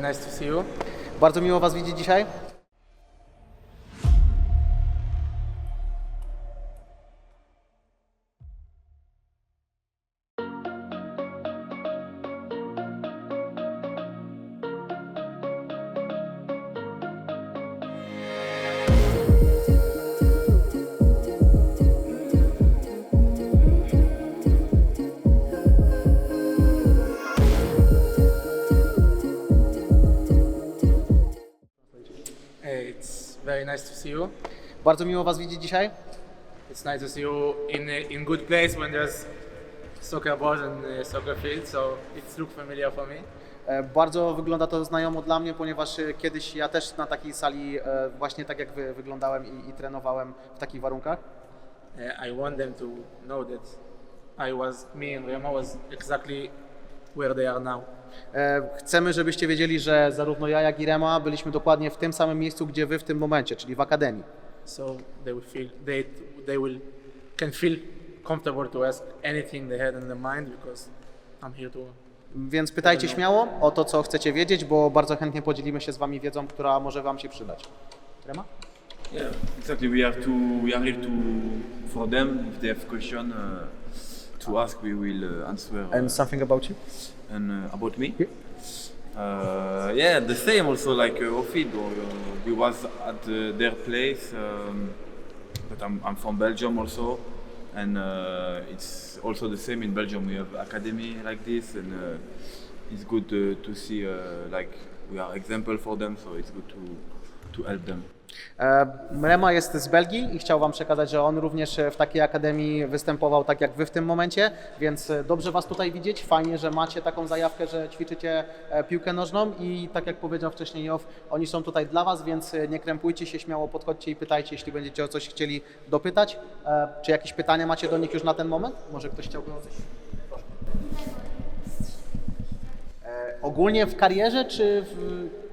nice to see you. Bardzo miło Was widzieć dzisiaj. Very nice to see you. Bardzo miło Was widzieć dzisiaj. It's nice to see you in in good place when there's soccer balls and uh, soccer field, so it's look familiar for me. E, Bardzo wygląda to znajomo dla mnie, ponieważ e, kiedyś ja też na takiej sali e, właśnie tak jak Wy wyglądałem i, i trenowałem w takich warunkach. Uh, I want them to know that I was, me and Rema was exactly where they are now. E, Chcemy, żebyście wiedzieli, że zarówno ja, jak i Rema byliśmy dokładnie w tym samym miejscu, gdzie Wy w tym momencie, czyli w Akademii. So they will feel they they will can feel comfortable to ask anything they had in their mind because I'm here to Więc pytajcie śmiało o to, co chcecie wiedzieć, bo bardzo chętnie podzielimy się z Wami wiedzą, która może Wam się przydać. Rema? Yeah, exactly. We have to. We are here to for them. If they have question uh, to ask, we will uh, answer. uh, And something about you? and uh, about me. Uh, yeah, the same. Also, like uh, Ofid, uh, we was at uh, their place, um, but I'm, I'm from Belgium also, and uh, it's also the same in Belgium. We have academy like this, and uh, it's good uh, to see uh, like we are example for them. So it's good to to help them. E, Rema jest z Belgii i chciał Wam przekazać, że on również e, w takiej akademii występował tak jak Wy w tym momencie, więc e, dobrze Was tutaj widzieć. Fajnie, że macie taką zajawkę, że ćwiczycie e, piłkę nożną i tak jak powiedział wcześniej Jow, oni są tutaj dla Was, więc e, nie krępujcie się, śmiało podchodźcie i pytajcie, jeśli będziecie o coś chcieli dopytać. E, Czy jakieś pytania macie do nich już na ten moment? Może ktoś chciałby o coś? E, Ogólnie w karierze czy w...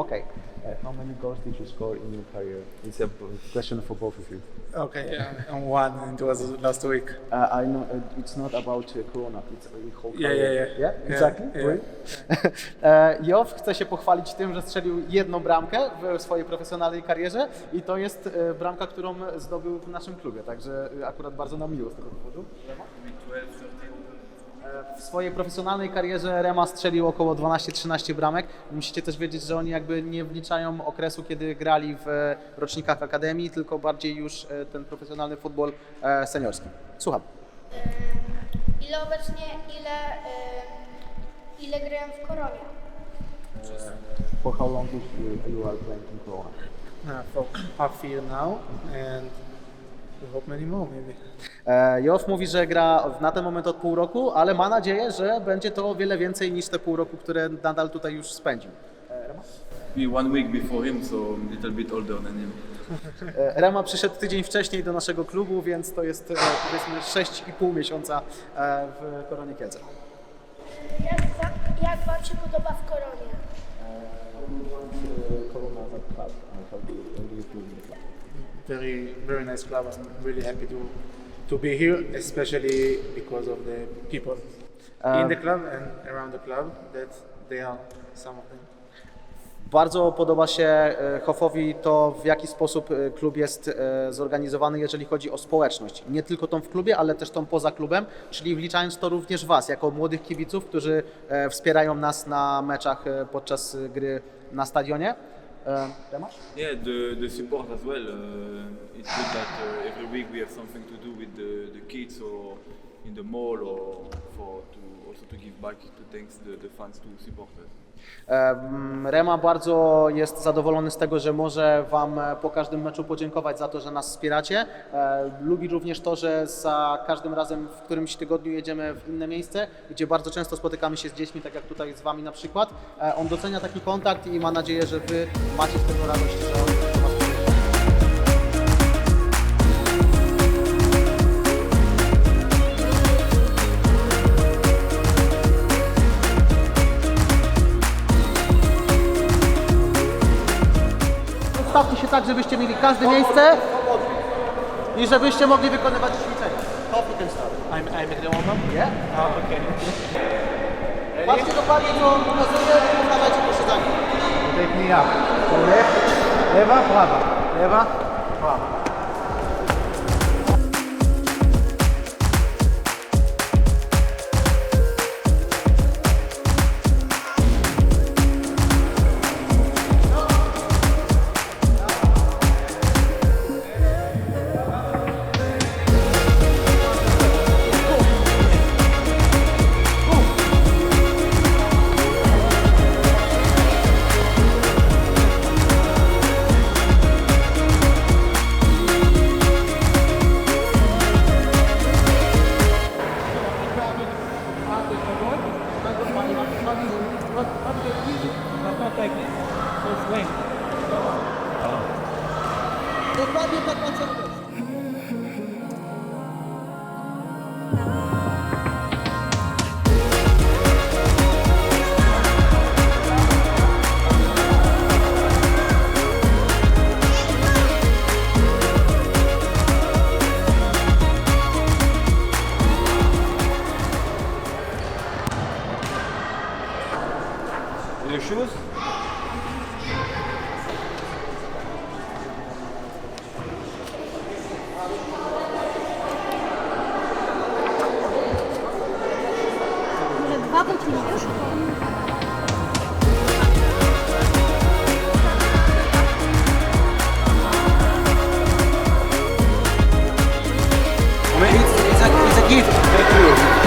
Okej. Uh, how many goals did you score in your career? It's a question for both of you. Okay, yeah, on one and it was last week. Uh, I know uh, it's not about uh, Corona. It's uh, whole Yeah, career. yeah, yeah. Yeah, Yeah, exactly. yeah. E, Jow chce się pochwalić tym, że strzelił jedną bramkę w swojej profesjonalnej karierze i to jest e, bramka, którą zdobył w naszym klubie, także e, akurat bardzo nam miło z tego powodu. W swojej profesjonalnej karierze Rema strzelił około 12-13 bramek. Musicie też wiedzieć, że oni jakby nie wliczają okresu, kiedy grali w e, rocznikach akademii, tylko bardziej już e, ten profesjonalny futbol e, seniorski. Słucham. Ile obecnie, ile, ile grałem w Koronie? For how long did you, you are playing in Corona? Uh, for half year now, and we hope many more maybe. E, Jow mówi, że gra na ten moment od pół roku, ale ma nadzieję, że będzie to o wiele więcej niż te pół roku, które nadal tutaj już spędził. Me one week before him, so a little bit older than him. E, Rema przyszedł tydzień wcześniej do naszego klubu, więc to jest e, powiedzmy 6,5 miesiąca w Koronie Kielce. Jak, wa- jak Wam się podoba w Koronie? Very, very nice club. I'm really happy to to be here, especially because of the people in the club and around the club. That they are some of them. Bardzo podoba się e, Hofowi to, w jaki sposób e, klub jest e, zorganizowany, jeżeli chodzi o społeczność. Nie tylko tą w klubie, ale też tą poza klubem, czyli wliczając to również Was, jako młodych kibiców, którzy e, wspierają nas na meczach e, podczas e, gry na stadionie. Rema? Yeah, the, the support as well. Uh, it's good that uh, every week we have something to do with the, the kids or in the mall or for to also to give back to thanks the, the fans to support us. Em, Rema bardzo jest zadowolony z tego, że może Wam e, po każdym meczu podziękować za to, że nas wspieracie. E, Lubi również to, że za każdym razem w którymś tygodniu jedziemy w inne miejsce, gdzie bardzo często spotykamy się z dziećmi, tak jak tutaj z Wami na przykład. E, On docenia taki kontakt i ma nadzieję, że Wy macie z tego radość, że Ustawcie się tak, żebyście mieli każde miejsce i żebyście mogli wykonywać ćwiczenia. Hop ten start. I'm I'm the moment. Nie? Oh, okay. Patrzcie dokładnie, co pokazuje i powtarzajcie proszę za nim. jak? Lewa, prawa, lewa, prawa. Dokładnie tak na celu. Your shoes? It's, a, it's a gift. Thank you.